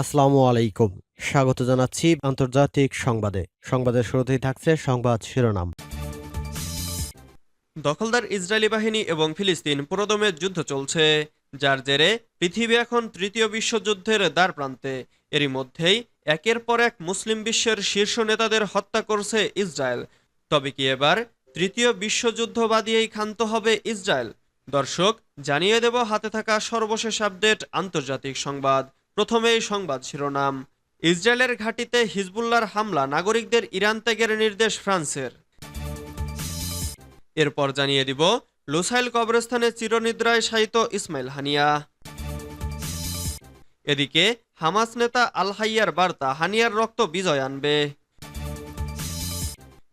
আসসালামু আলাইকুম। স্বাগত জানাচ্ছি আন্তর্জাতিক সংবাদে। সংবাদের শুরুতেই থাকছে সংবাদ শিরোনাম। দখলদার ইসরায়েলি বাহিনী এবং ফিলিস্তিন পুরোদমে যুদ্ধ চলছে, যার জেরে পৃথিবী এখন তৃতীয় বিশ্বযুদ্ধের দ্বার প্রান্তে। এরই মধ্যেই একের পর এক মুসলিম বিশ্বের শীর্ষ নেতাদের হত্যা করছে ইসরায়েল। তবে কি এবার তৃতীয় বিশ্বযুদ্ধ বাদিয়েই ক্ষান্ত হবে ইসরায়েল? দর্শক, জানিয়ে দেব হাতে থাকা সর্বশেষ আপডেট আন্তর্জাতিক সংবাদ। প্রথমেই সংবাদ শিরোনাম। ইসরায়েলের ঘাঁটিতে হিজবুল্লার হামলা, নাগরিকদের ইরান ত্যাগের নির্দেশ ফ্রান্সের। এরপর জানিয়ে দিব, লুসাইল কবরস্থানে চিরনিদ্রায় শায়িত ইসমাইল হানিয়া। এদিকে, হামাস নেতা আল হাইয়ার বার্তা, হানিয়ার রক্ত বিজয় আনবে।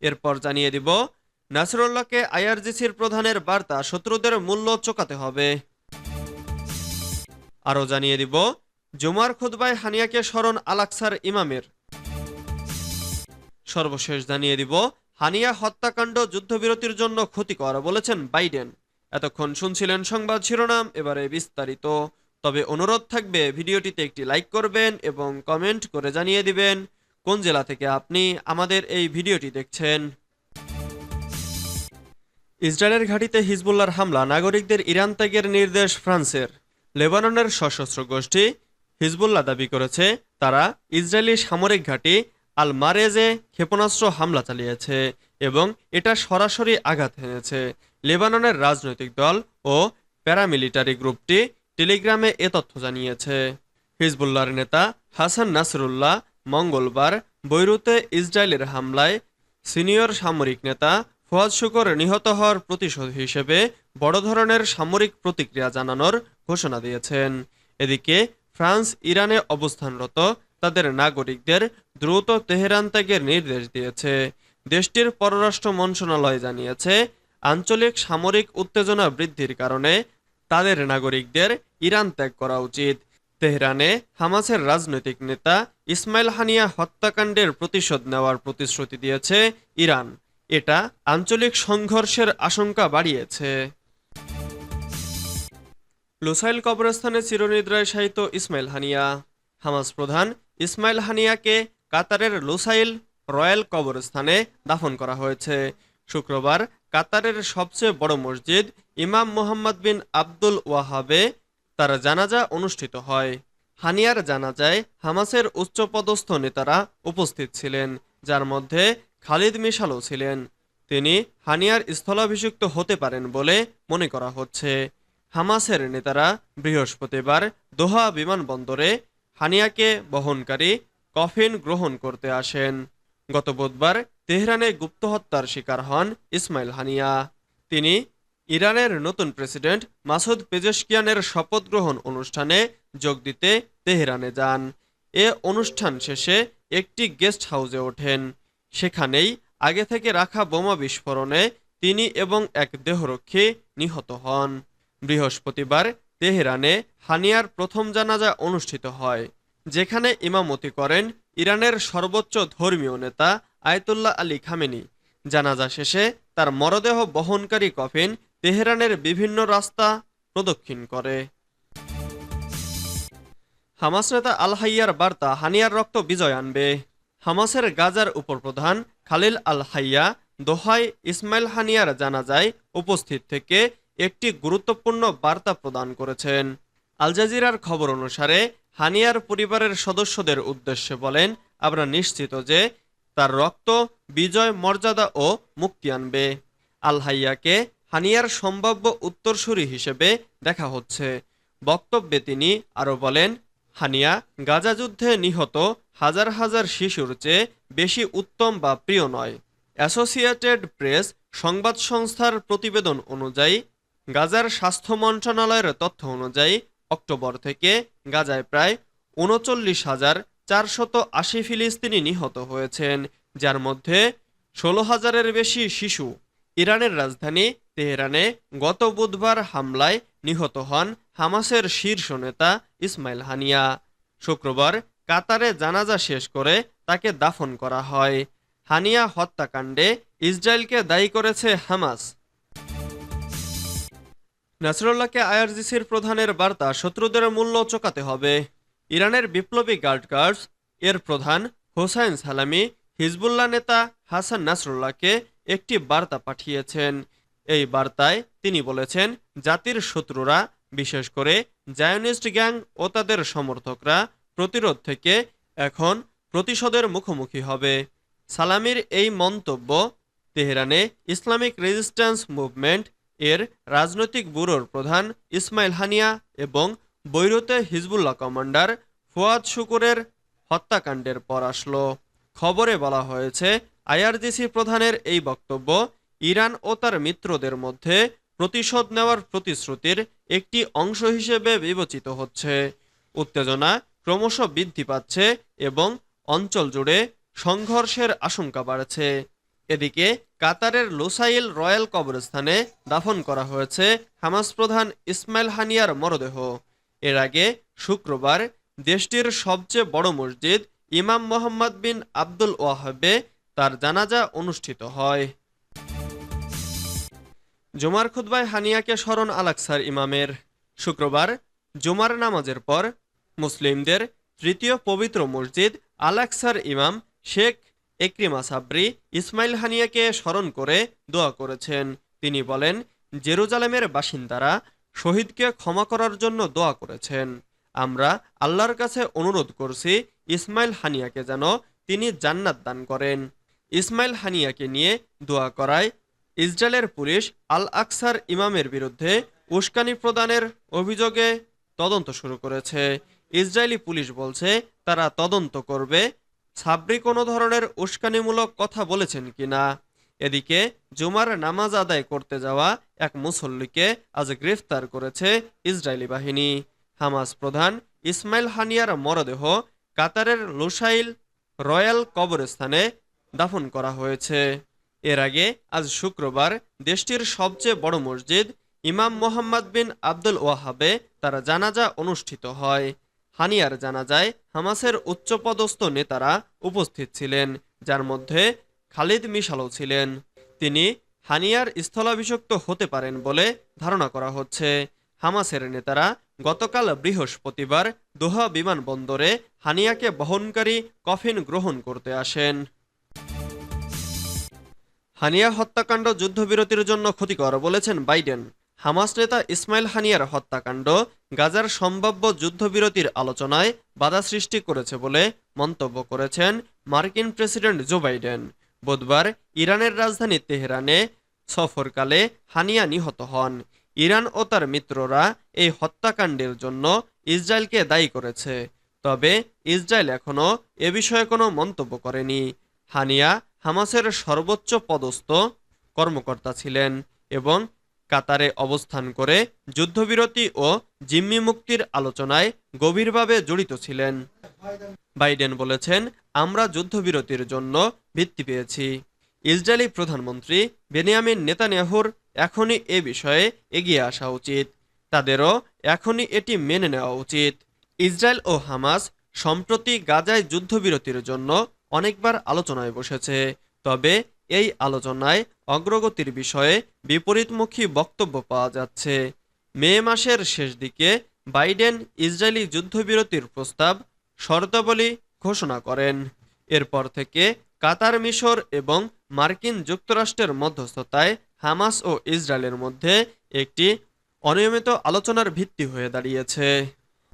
এরপর জানিয়ে দিব, নাসরুল্লাহকে আইআরজিসির প্রধানের বার্তা, শত্রুদের মূল্য চোকাতে হবে। আরও জানিয়ে দিব জুমার খুতবায় হানিয়াকে স্মরণ আলাকসার ইমামের। সর্বশেষ জানিয়ে দিব, হানিয়া হত্যাকাণ্ড যুদ্ধবিরতির জন্য ক্ষতিকর বলেছেন বাইডেন। এতক্ষণ শুনছিলেন সংবাদ শিরোনাম, এবারে বিস্তারিত। তবে অনুরোধ থাকবে, ভিডিওটিতে একটি লাইক করবেন এবং কমেন্ট করে জানিয়ে দিবেন কোন জেলা থেকে আপনি আমাদের এই ভিডিওটি দেখছেন। ইসরায়েলের ঘাঁটিতে হিজবুল্লার হামলা, নাগরিকদের ইরান ত্যাগের নির্দেশ ফ্রান্সের। লেবাননের সশস্ত্র গোষ্ঠী হিজবুল্লাহ দাবি করেছে, তারা ইসরায়েলি সামরিক ঘাঁটি আল মারেজে ক্ষেপণাস্ত্র হামলা চালিয়েছে এবং এটা সরাসরি আঘাত হেনেছে। লেবাননের রাজনৈতিক দল ও প্যারামিলিটারি গ্রুপটি টেলিগ্রামে এ তথ্য জানিয়েছে। হিজবুল্লাহর নেতা হাসান নাসরুল্লাহ মঙ্গলবার বৈরুতে ইসরায়েলের হামলায় সিনিয়র সামরিক নেতা ফুয়াদ শুকর নিহত হওয়ার প্রতিশোধ হিসেবে বড় ধরনের সামরিক প্রতিক্রিয়া জানানোর ঘোষণা দিয়েছেন। এদিকে ফ্রান্স, ইরানে অবস্থানরত তাদের নাগরিকদের দ্রুত তেহরান ত্যাগের নির্দেশ দিয়েছে। দেশটির পররাষ্ট্র মন্ত্রণালয় জানিয়েছে, আঞ্চলিক সামরিক উত্তেজনা বৃদ্ধির কারণে তাদের নাগরিকদের ইরান ত্যাগ করা উচিত। তেহরানে হামাসের রাজনৈতিক নেতা ইসমাইল হানিয়া হত্যাকাণ্ডের প্রতিশোধ নেওয়ার প্রতিশ্রুতি দিয়েছে ইরান। এটা আঞ্চলিক সংঘর্ষের আশঙ্কা বাড়িয়েছে। লুসাইল কবরস্থানে চিরনিদ্রায় শায়িত ইসমাইল হানিয়া। হামাস প্রধান ইসমাইল হানিয়াকে কাতারের লুসাইল রয়্যাল কবরস্থানে দাফন করা হয়েছে। শুক্রবার কাতারের সবচেয়ে বড় মসজিদ ইমাম মোহাম্মদ বিন আব্দুল ওয়াহাবে তার জানাজা অনুষ্ঠিত হয়। হানিয়ার জানাজায় হামাসের উচ্চপদস্থ নেতারা উপস্থিত ছিলেন, যার মধ্যে খালিদ মিশালও ছিলেন। তিনি হানিয়ার স্থলাভিষিক্ত হতে পারেন বলে মনে করা হচ্ছে। হামাসের নেতারা বৃহস্পতিবার দোহা বিমানবন্দরে হানিয়াকে বহনকারী কফিন গ্রহণ করতে আসেন। গত বুধবার তেহরানে গুপ্ত হত্যার শিকার হন ইসমাইল হানিয়া। তিনি ইরানের নতুন প্রেসিডেন্ট মাসুদ পেজেশকিয়ানের শপথ গ্রহণ অনুষ্ঠানে যোগ দিতে তেহরানে যান। এ অনুষ্ঠান শেষে একটি গেস্ট হাউসে ওঠেন। সেখানেই আগে থেকে রাখা বোমা বিস্ফোরণে তিনি এবং এক দেহরক্ষী নিহত হন। বৃহস্পতিবার তেহরানে হানিয়ার প্রথম জানাজা অনুষ্ঠিত হয়, যেখানে ইমামতি করেন ইরানের সর্বোচ্চ ধর্মীয় নেতা আয়তুল্লাহ আলী খামেনি। জানাজা শেষে তার মরদেহ বহনকারী কফিন তেহরানের বিভিন্ন রাস্তা প্রদক্ষিণ করে। হামাস নেতা আল হাইয়ার বার্তা, হানিয়ার রক্ত বিজয় আনবে। হামাসের গাজার উপপ্রধান খালিল আল হাইয়া দোহায় ইসমাইল হানিয়ার জানাজায় উপস্থিত থেকে একটি গুরুত্বপূর্ণ বার্তা প্রদান করেছেন। আল জাজিরার খবর অনুসারে, হানিয়ার পরিবারের সদস্যদের উদ্দেশ্যে বলেন, আমরা নিশ্চিত যে তার রক্ত বিজয়, মর্যাদা ও মুক্তি আনবে। আল হাইয়াকে হানিয়ার সম্ভাব্য উত্তরসূরি হিসেবে দেখা হচ্ছে। বক্তব্যে তিনি আরও বলেন, হানিয়া গাজা যুদ্ধে নিহত হাজার হাজার শিশুর চেয়ে বেশি উত্তম বা প্রিয় নয়। অ্যাসোসিয়েটেড প্রেস সংবাদ সংস্থার প্রতিবেদন অনুযায়ী গাজার স্বাস্থ্য মন্ত্রণালয়ের তথ্য অনুযায়ী অক্টোবর থেকে গাজায় প্রায় উনচল্লিশ হাজার চারশত আশি ফিলিস্তিনি নিহত হয়েছেন, যার মধ্যে ষোলো হাজারের বেশি শিশু। ইরানের রাজধানী তেহরানে গত বুধবার হামলায় নিহত হন হামাসের শীর্ষ নেতা ইসমাইল হানিয়া। শুক্রবার কাতারে জানাজা শেষ করে তাকে দাফন করা হয়। হানিয়া হত্যাকাণ্ডে ইসরায়েলকে দায়ী করেছে হামাস। নাসরুল্লাহকে আইআরজিসির প্রধানের বার্তা শত্রুদের মূল্য চোকাতে হবে। ইরানের বিপ্লবী গার্ড গার্ডস এর প্রধান হোসাইন সালামি হিজবুল্লাহ নেতা হাসান নাসরুল্লাহকে একটি বার্তা পাঠিয়েছেন। এই বার্তায় তিনি বলেছেন, জাতির শত্রুরা, বিশেষ করে জায়নিস্ট গ্যাং ও তাদের সমর্থকরা, প্রতিরোধ থেকে এখন প্রতিশোধের মুখোমুখি হবে। সালামির এই মন্তব্য তেহরানে ইসলামিক রেজিস্ট্যান্স মুভমেন্ট এর রাজনৈতিক ব্যুরোর প্রধান ইসমাইল হানিয়া এবং বৈরুতে হিজবুল্লাহ কমান্ডার ফুয়াদ শুকুরের হত্যাকাণ্ডের পর আসলো। খবরে বলা হয়েছে, আইআরজিসি প্রধানের এই বক্তব্য ইরান ও তার মিত্রদের মধ্যে প্রতিশোধ নেওয়ার প্রতিশ্রুতির একটি অংশ হিসেবে বিবেচিত হচ্ছে। উত্তেজনা ক্রমশ বৃদ্ধি পাচ্ছে এবং অঞ্চল জুড়ে সংঘর্ষের আশঙ্কা বাড়ছে। এদিকে কাতারের লোসাইল রয়্যাল কবরস্থানে দাফন করা হয়েছে হামাস প্রধান ইসমাইল হানিয়ার মরদেহ। এর আগে শুক্রবার দেশটির সবচেয়ে বড় মসজিদ ইমাম মোহাম্মদ বিন আব্দুল ওয়াহাবে তার জানাজা অনুষ্ঠিত হয়। জুমার খুতবায় হানিয়াকে স্মরণ আলাকসার ইমামের। শুক্রবার জুমার নামাজের পর মুসলিমদের তৃতীয় পবিত্র মসজিদ আলাকসার ইমাম শেখ একরিমা সাবরি ইসমাইল হানিয়াকে স্মরণ করে দোয়া করেছেন। তিনি বলেন, জেরুজালেমের বাসিন্দারা শহীদকে ক্ষমা করার জন্য দোয়া করেছেন। আমরা আল্লাহর কাছে অনুরোধ করছি ইসমাইল হানিয়াকে যেন তিনি জান্নাত দান করেন। ইসমাইল হানিয়াকে নিয়ে দোয়া করায় ইসরায়েলের পুলিশ আল আকসার ইমামের বিরুদ্ধে উস্কানি প্রদানের অভিযোগে তদন্ত শুরু করেছে। ইসরায়েলি পুলিশ বলছে, তারা তদন্ত করবে সাবরি কোনো ধরনের উস্কানিমূলক কথা বলেছেন কিনা এদিকে, জুমার নামাজ আদায় করতে যাওয়া এক মুসল্লিকে আজ গ্রেফতার করেছে ইসরায়েলি বাহিনী। হামাস প্রধান ইসমাইল হানিয়ার মরদেহ কাতারের লুসাইল রয়্যাল কবরস্থানে দাফন করা হয়েছে। এর আগে আজ শুক্রবার দেশটির সবচেয়ে বড় মসজিদ ইমাম মোহাম্মদ বিন আব্দুল ওয়াহাবে তার জানাজা অনুষ্ঠিত হয়। হানিয়ার জানাজায় হামাসের উচ্চপদস্থ নেতারা উপস্থিত ছিলেন, যার মধ্যে খালিদ মিশালও ছিলেন। তিনি হানিয়ার স্থলাভিষিক্ত হতে পারেন বলে ধারণা করা হচ্ছে। হামাসের নেতারা গতকাল বৃহস্পতিবার দোহা বিমানবন্দরে হানিয়াকে বহনকারী কফিন গ্রহণ করতে আসেন। হানিয়া হত্যাকাণ্ড যুদ্ধবিরতির জন্য ক্ষতিকর বলেছেন বাইডেন। হামাস নেতা ইসমাইল হানিয়ার হত্যাকাণ্ড গাজার সম্ভাব্য যুদ্ধবিরতির আলোচনায় বাধা সৃষ্টি করেছে বলে মন্তব্য করেছেন মার্কিন প্রেসিডেন্ট জো বাইডেন। বুধবার ইরানের রাজধানী তেহরানে সফরকালে হানিয়া নিহত হন। ইরান ও তার মিত্ররা এই হত্যাকাণ্ডের জন্য ইসরায়েলকে দায়ী করেছে। তবে ইসরায়েল এখনও এ বিষয়ে কোনো মন্তব্য করেনি। হানিয়া হামাসের সর্বোচ্চ পদস্থ কর্মকর্তা ছিলেন এবং কাতারে অবস্থান করে যুদ্ধবিরতি ও জিম্মি মুক্তির আলোচনায় গভীরভাবে জড়িত ছিলেন। বাইডেন বলেছেন, আমরা যুদ্ধবিরতির জন্য ভিত্তি পেয়েছি। ইসরায়েলি প্রধানমন্ত্রী বেনিয়ামিন নেতানিয়াহুর এখনই এ বিষয়ে এগিয়ে আসা উচিত। তাদেরও এখনই এটি মেনে নেওয়া উচিত। ইসরায়েল ও হামাস সম্প্রতি গাজায় যুদ্ধবিরতির জন্য অনেকবার আলোচনায় বসেছে। তবে এই আলোচনায় অগ্রগতির বিষয়ে বিপরীতমুখী বক্তব্য পাওয়া যাচ্ছে। মে মাসের শেষ দিকে বাইডেন ইসরায়েলি যুদ্ধবিরতির প্রস্তাব শর্তাবলী ঘোষণা করেন। এরপর থেকে কাতার মিশর এবং মার্কিন যুক্তরাষ্ট্রের মধ্যস্থতায় হামাস ও ইসরায়েলের মধ্যে একটি অনিয়মিত আলোচনার ভিত্তি হয়ে দাঁড়িয়েছে।